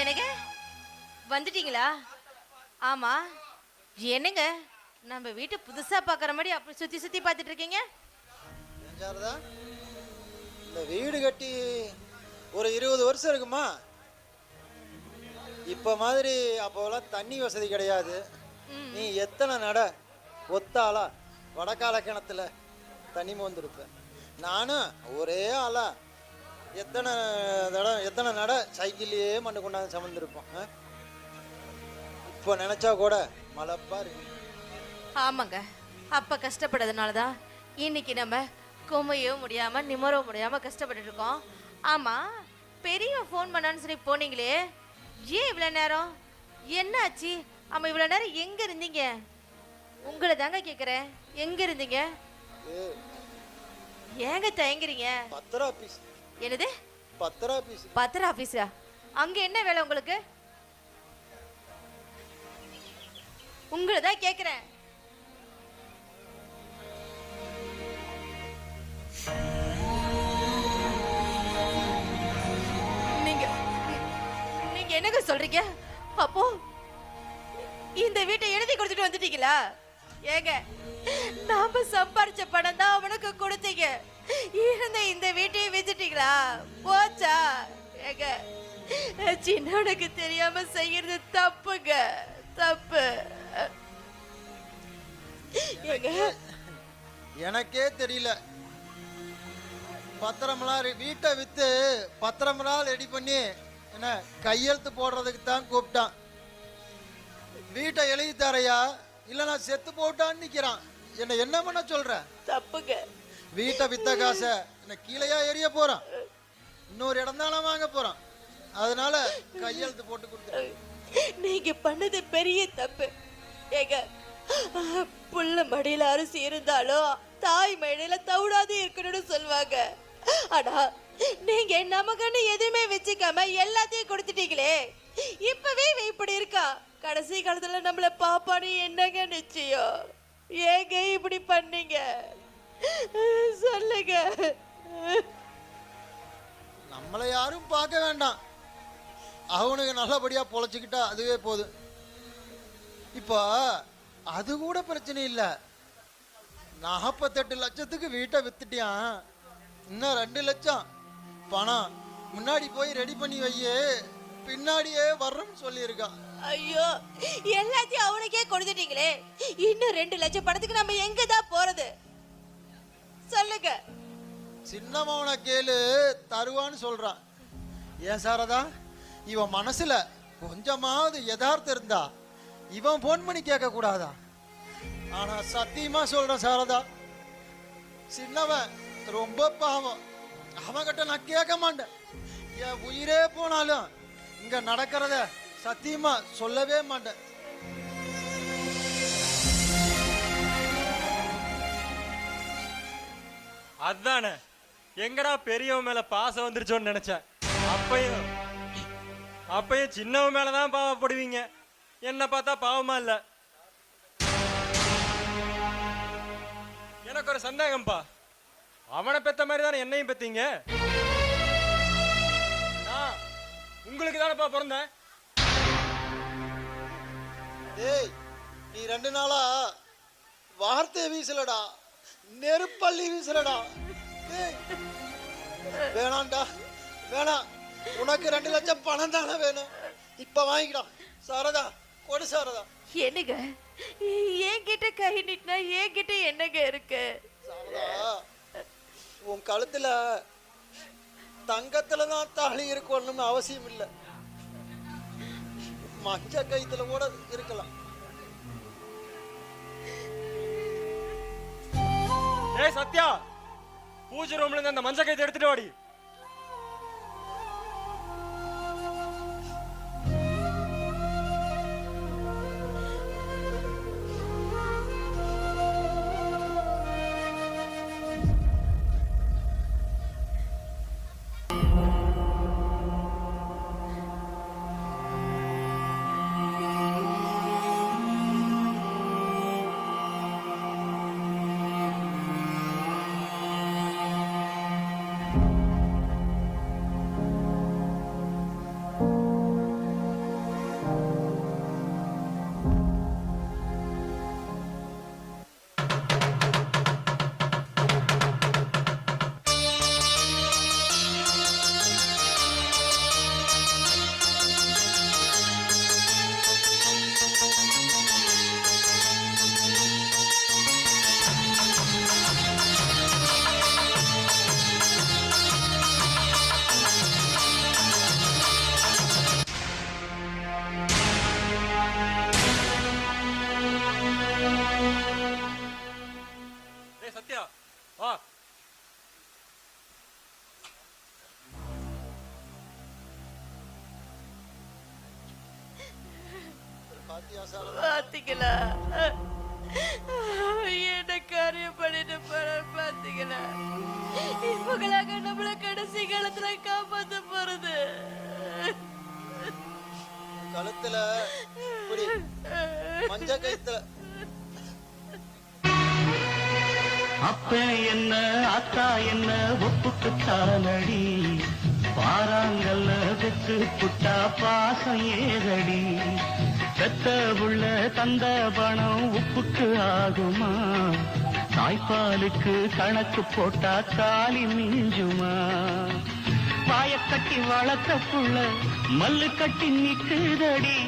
என்னங்க? வந்துட்டீங்களா? ஆமா. என்னங்க? நம்ம வீட்டை புதுசா பார்க்குற மாதிரி அப்படி சுத்தி சுத்தி பார்த்துட்டு இருக்கீங்க? சாரதா இந்த வீடு கட்டி ஒரு இருபது வருஷம் இருக்குமா? இப்போ மாதிரி அப்போலாம் தண்ணி வசதி கிடையாது. நீ எத்தனை நட ஒத்தாளா? வடக்கால கிணத்துல தண்ணி மோந்துருப்ப. நானும் ஒரே ஆளா. எத்தனை தடவை எத்தனை நட சைக்கிள்லேயே மண்ணு கொண்டாந்து சமந்திருப்போம்? இப்போ நினச்சா கூட மலைப்பா இருக்கு. ஆமாங்க. அப்ப கஷ்டப்பட்டதுனால தான் இன்னைக்கு நம்ம குமையவும் முடியாம நிமரவும் முடியாம கஷ்டப்பட்டுட்டு இருக்கோம். ஆமா பெரிய ஃபோன் பண்ணான்னு சொல்லி போனீங்களே ஏன் இவ்வளவு நேரம்? என்னாச்சு? ஆமா இவ்வளவு நேரம் எங்க இருந்தீங்க? உங்களை தாங்க கேக்குறேன். எங்க இருந்தீங்க? ஏங்க தயங்குறீங்க? பத்திர ஆஃபீஸ் என்னது? பத்திர ஆஃபீஸ் பத்திர ஆபீஸா அங்க என்ன வேலை உங்களுக்கு? உங்களை தான் கேக்குறேன். நீங்க நீங்க என்னங்க சொல்றீங்க? அப்போ இந்த வீட்டை எழுதி கொடுத்துட்டு வந்துட்டீங்களா? ஏங்க நாம சம்பாரிச்ச பணம் தான் அவனுக்கு கொடுத்தீங்க. இருந்த இந்த வீட்டையும் வித்துட்டீங்களா போச்சா? ஏங்க சின்னவனுக்கு தெரியாம செய்யறது தப்புங்க தப்பு. எனக்கே தெரியல. பத்திரமெல்லாம் வீட்டை வித்து பத்திரமெல்லாம் ரெடி பண்ணி என்ன கையெழுத்து போடுறதுக்கு தான் கூப்பிட்டான். வீட்டை எழுதி தரையா இல்ல நான் செத்து போட்டான்னு நிக்கிறான். என்ன என்ன பண்ண சொல்ற? தப்புங்க. வீட்டை வித்த காசை என்ன கீழேயா எரிய போறான். இன்னொரு இடம் தானே வாங்க போறான். அதனால கையெழுத்து போட்டு கொடுத்து நீங்க பண்ணது பெரிய தப்பு. ஏங்க புள்ள மடியில அரிசி இருந்தாலும் தாய் மடியில தவிடாது இருக்கணும்னு சொல்லுவாங்க. ஆனா நீங்க நமக்குன்னு எதுவுமே வச்சுக்காம எல்லாத்தையும் கொடுத்துட்டீங்களே. இப்பவே இவன் இப்படி இருக்கா? கடைசி காலத்துல நம்மள பாப்பான்னு என்னங்க நிச்சயம்? ஏங்க இப்படி பண்ணீங்க? சொல்லுங்க. நம்மளை யாரும் பார்க்க வேண்டாம். அவனுக்கு நல்லபடியா பொழைச்சிக்கிட்டா அதுவே போதும் இப்போ அது கூட பிரச்சனை இல்லை. நாற்பத்தெட்டு லட்சத்துக்கு வீட்டை வித்துட்டியான் இன்னும் ரெண்டு லட்சம். பணம். முன்னாடி போய் ரெடி பண்ணி வையே. பின்னாடியே வர்றோம்னு சொல்லியிருக்கான் ஐயோ எல்லாத்தையும் அவனுக்கே கொடுத்துட்டீங்களே. இன்னும் ரெண்டு லட்சம் பணத்துக்கு நம்ம எங்க தான் போறது? சொல்லுங்க. சின்னமவனை கேளு தருவான்னு சொல்றான். ஏன் சாரதா? இவன் மனசுல கொஞ்சமாவது யதார்த்தம் இருந்தா இவன் போன் பண்ணி கேட்க கூடாதா ஆனா சத்தியமா சொல்றேன் சாரதா. சின்னவன் ரொம்ப பாவம். அவன்கிட்ட நான் கேட்க மாட்டேன். என் உயிரே போனாலும் இங்க நடக்கிறத சத்தியமா சொல்லவே மாட்டேன். அதானே. எங்கடா பெரியவன் மேல பாசம் வந்துருச்சோன்னு நினைச்சேன். அப்பையும் அப்பையும் சின்னவன் மேலதான் பாவப்படுவீங்க. என்ன பார்த்தா பாவமா இல்ல. எனக்கு ஒரு சந்தேகம்ப்பா அவனை பெத்த மாதிரி தானே என்னையும் பெத்தீங்க? நான் உங்களுக்கு தானேப்பா பிறந்தேன்? ஏய் நீ ரெண்டு நாளா வார்த்தை வீசலடா. நெருப்பள்ளி வீசலடா டேய். வேணாம்டா. வேணாம். உனக்கு ரெண்டு லட்சம் பணம் தானே வேணும். இப்ப வாங்கிக்கடா. சாரதா கொடு சாரதா. என்னங்க? என்கிட்ட கை நீட்டினா என்கிட்ட என்னங்க இருக்கு? சாரதா உன் கழுத்துல தங்கத்துல தான் தாலி இருக்கணும்னு அவசியம் இல்லை. மஞ்ச கைத்துல கூட இருக்கலாம். ஏய் சத்யா பூஜை ரூம்ல இருந்து அந்த மஞ்சள் கைத்தை எடுத்துட்டு வாடி. பாத்தீங்களா? என்ன காரியம் பண்ணிட்டு போற பாத்தீங்களா? இவங்களாக நம்மள கடைசி காலத்துல காப்பாத்த போறது. கழுத்துல மஞ்ச கயித்துல அப்ப என்ன அத்தா என்ன ஒப்புக்கு தானடி பாறாங்கல்ல பெத்து புட்டா பாசம் ஏதடி பெத்த உள்ள தந்த பணம் உப்புக்கு ஆகுமா? தாய்ப்பாலுக்கு கணக்கு போட்டா தாலி மிஞ்சுமா? பாய கட்டி வளர்த்த புள்ள மல்லு கட்டி நிக்குதடி.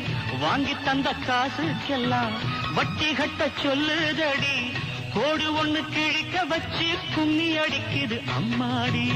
வாங்கி தந்த காசுக்கெல்லாம் வட்டி கட்ட சொல்லுதடி. கோடு ஒண்ணு கிழிக்க வச்சு கும்மி அடிக்குது அம்மாடி.